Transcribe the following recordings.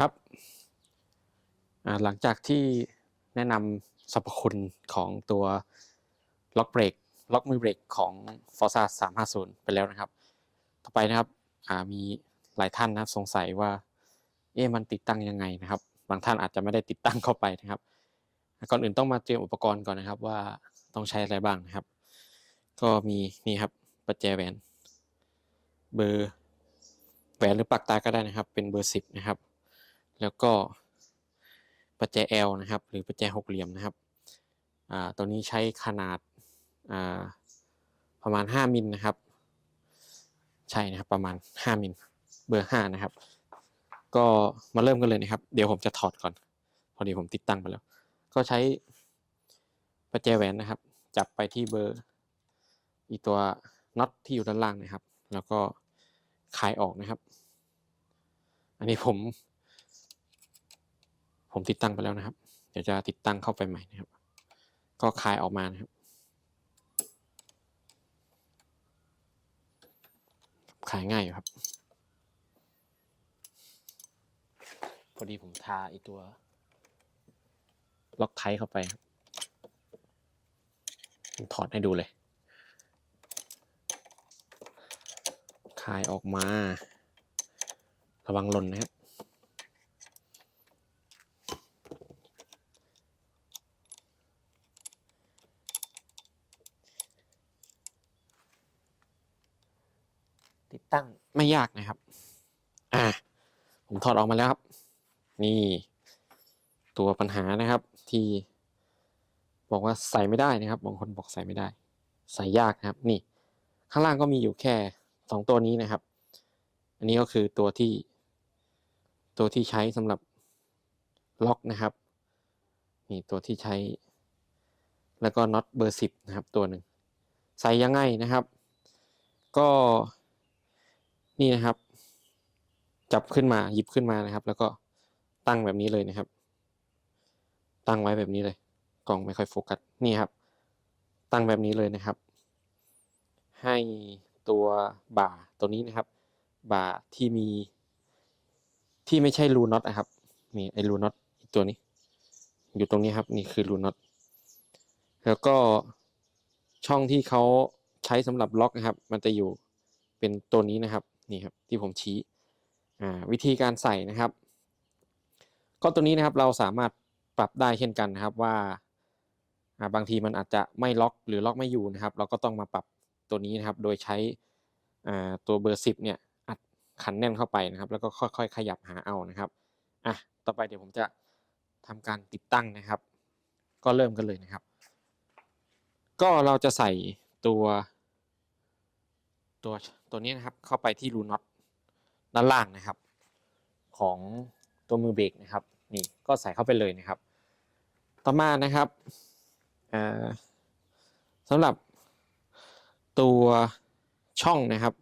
ครับ หลังจากที่แนะนำสรรพคุณของตัวล็อกเบรกล็อกมือเบรกของ Forza 350 ไปแล้วนะครับ ต่อไปนะครับมีหลายท่านนะครับสงสัยว่า เอ๊ะมันติดตั้งยังไงนะครับ บางท่านอาจจะไม่ได้ติดตั้งเข้าไปนะครับ ก่อนอื่นต้องมาเตรียมอุปกรณ์ก่อนนะครับว่าต้องใช้อะไรบ้างนะครับ ก็มีนี่ครับประแจแหวน เบอร์แหวนหรือปากตาก็ได้นะครับ เป็นเบอร์สิบนะครับ แล้วก็ประแจ L นะครับ หรือประแจหกเหลี่ยมนะครับตัวนี้ใช้ขนาดประมาณห้ามิลนะครับ ใช่นะครับประมาณห้ามิลเบอร์ห้านะครับ ก็มาเริ่มกันเลยนะครับ เดี๋ยวผมจะถอดก่อน พอดีผมติดตั้งไปแล้ว ก็ใช้ประแจแหวนนะครับ จับไปที่เบอร์อีตัวน็อตที่อยู่ด้านล่างนะครับ แล้วก็คลายออกนะครับ อันนี้ผม ผมติดตั้งไปแล้วนะครับ เดี๋ยวจะติดตั้งเข้าไปใหม่นะครับ ก็คลายออกมานะครับขายง่ายอยู่ครับ พอดีผมทาไอตัว ล็อกไทเข้าไปผมถอดให้ดูเลยคลายออกมา ระวังหล่นนะครับ ตั้งไม่ยากนะครับ อ่า ผมถอดออกมาแล้วครับ นี่ ตัวปัญหานะครับ ที่บอกว่าใส่ไม่ได้นะครับบางคนบอกใส่ไม่ได้ ใส่ยากนะครับ นี่ ข้างล่างก็มีอยู่แค่สองตัวนี้นะครับ อันนี้ก็คือตัวที่ ตัวที่ใช้สำหรับล็อกนะครับ นี่ตัวที่ใช้ แล้วก็น็อตเบอร์สิบนะครับ ตัวหนึ่งใส่ยังไงนะครับ ก็ นี่นะครับ จับขึ้นมาหยิบขึ้นมานะครับ แล้วก็ตั้งแบบนี้เลยนะครับ ตั้งไว้แบบนี้เลย กล้องไม่ค่อยโฟกัสนี่ครับ ตั้งแบบนี้เลยนะครับ ให้ตัวบ่าตัวนี้นะครับ บ่าที่มี ที่ไม่ใช่รูน็อตนะครับนี่ไอ้รูน็อตตัวนี้ อยู่ตรงนี้ครับ นี่คือรูน็อตแล้วก็ช่องที่เขาใช้สำหรับล็อกนะครับ มันจะอยู่เป็นตัวนี้นะครับ นี่ครับที่ผมชี้วิธีการใส่นะครับ ก็ตัวนี้นะครับเราสามารถปรับได้เช่นกันนะครับว่าบางทีมันอาจจะไม่ล็อกหรือล็อกไม่อยู่นะครับ เราก็ต้องมาปรับตัวนี้นะครับ โดยใช้ตัวเบอร์สิบเนี่ยอัดขันแน่นเข้าไปนะครับ แล้วก็ค่อยๆ ขยับหาเอานะครับอะต่อไปเดี๋ยวผมจะทำการติดตั้งนะครับ ก็เริ่มกันเลยนะครับ ก็เราจะใส่ตัว ตัวตัวนี้นะครับเข้าไปที่รูน็อตด้านล่างนะครับ ของตัวมือเบรกนะครับนี่ก็ใส่เข้าไปเลยนะครับ ต่อมานะครับสำหรับตัวช่องนะครับ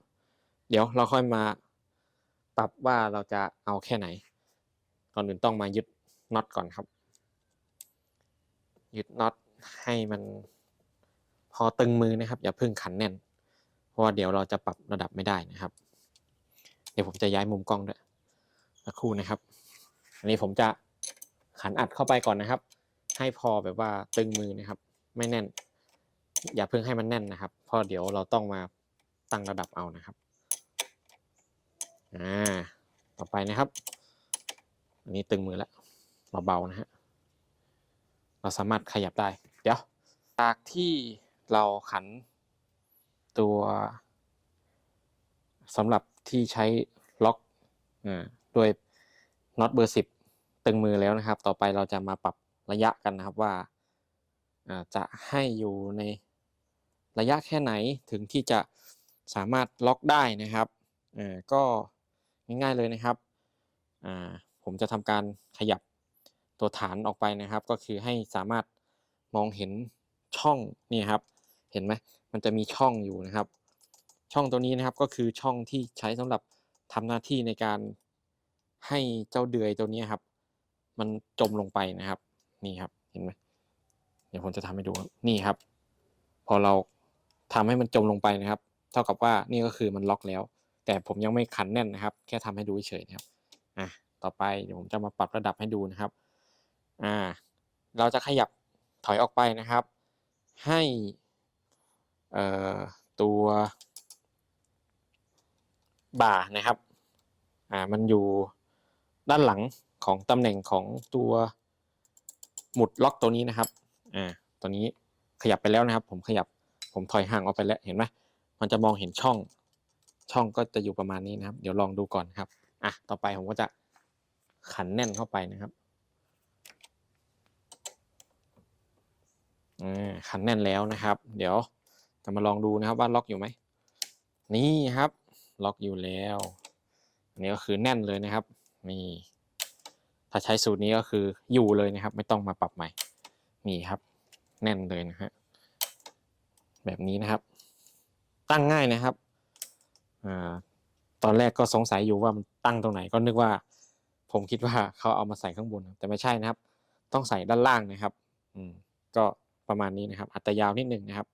เดี๋ยวเราค่อยมาปรับว่าเราจะเอาแค่ไหน ก่อนอื่นต้องมายึดน็อตก่อนครับ ยึดน็อตให้มันพอตึงมือนะครับ อย่าเพึ่งขันแน่น เพราะว่าเดี๋ยวเราจะปรับระดับไม่ได้นะครับ เดี๋ยวผมจะย้ายมุมกล้องด้วยสักครู่นะครับ อันนี้ผมจะขันอัดเข้าไปก่อนนะครับ ให้พอแบบว่าตึงมือนะครับ ไม่แน่น อย่าเพิ่งให้มันแน่นนะครับเพราะเดี๋ยวเราต้องมาตั้งระดับเอานะครับอ่าต่อไปนะครับ อันนี้ตึงมือแล้วเบาๆนะฮะเราสามารถขยับได้ เดี๋ยวจากที่เราขัน ตัวสำหรับที่ใช้ล็อกอ่าด้วยน็อตเบอร์สิบตึงมือแล้วนะครับ ต่อไปเราจะมาปรับระยะกันนะครับว่าอ่าจะให้อยู่ในระยะแค่ไหนถึงที่จะสามารถล็อกได้นะครับอ่าก็ง่ายๆเลยนะครับอ่าผมจะทำการขยับตัวฐานออกไปนะครับ ก็คือให้สามารถมองเห็นช่องนี่ครับ เห็นไหมมันจะมีช่องอยู่นะครับ ช่องตัวนี้นะครับก็คือช่องที่ใช้สำหรับทำหน้าที่ในการให้เจ้าเดือยตัวนี้ครับ มันจมลงไปนะครับ นี่ครับเห็นไหมเดี๋ยวผมจะทำให้ดูนี่ครับ พอเราทำให้มันจมลงไปนะครับ เท่ากับว่านี่ก็คือมันล็อกแล้ว แต่ผมยังไม่ขันแน่นนะครับ แค่ทำให้ดูเฉยๆนะครับอะต่อไปเดี๋ยวผมจะมาปรับระดับให้ดูนะครับอ่าเราจะขยับถอยออกไปนะครับ ให้ ตัวบ่านะครับอ่ามันอยู่ด้านหลังของตำแหน่งของตัวหมุดล็อกตัวนี้นะครับอ่าตัวนี้ขยับไปแล้วนะครับ ผมขยับผมถอยห่างออกไปแล้วเห็นไหมมันจะมองเห็นช่อง ช่องก็จะอยู่ประมาณนี้นะครับ เดี๋ยวลองดูก่อนครับอะต่อไปผมก็จะขันแน่นเข้าไปนะครับอ่าขันแน่นแล้วนะครับ เดี๋ยว จะมาลองดูนะครับว่าล็อกอยู่ไหม นี่ครับ ล็อกอยู่แล้ว อันนี้ก็คือแน่นเลยนะครับ นี่ ถ้าใช้สูตรนี้ก็คืออยู่เลยนะครับ ไม่ต้องมาปรับใหม่ นี่ครับ แน่นเลยนะฮะ แบบนี้นะครับ ตั้งง่ายนะครับ อ่า ตอนแรกก็สงสัยอยู่ว่ามันตั้งตรงไหน ก็นึกว่า ผมคิดว่าเขาเอามาใส่ข้างบน แต่ไม่ใช่นะครับ ต้องใส่ด้านล่างนะครับ อืม ก็ประมาณนี้นะครับ อัตยาวนิดนึงนะครับ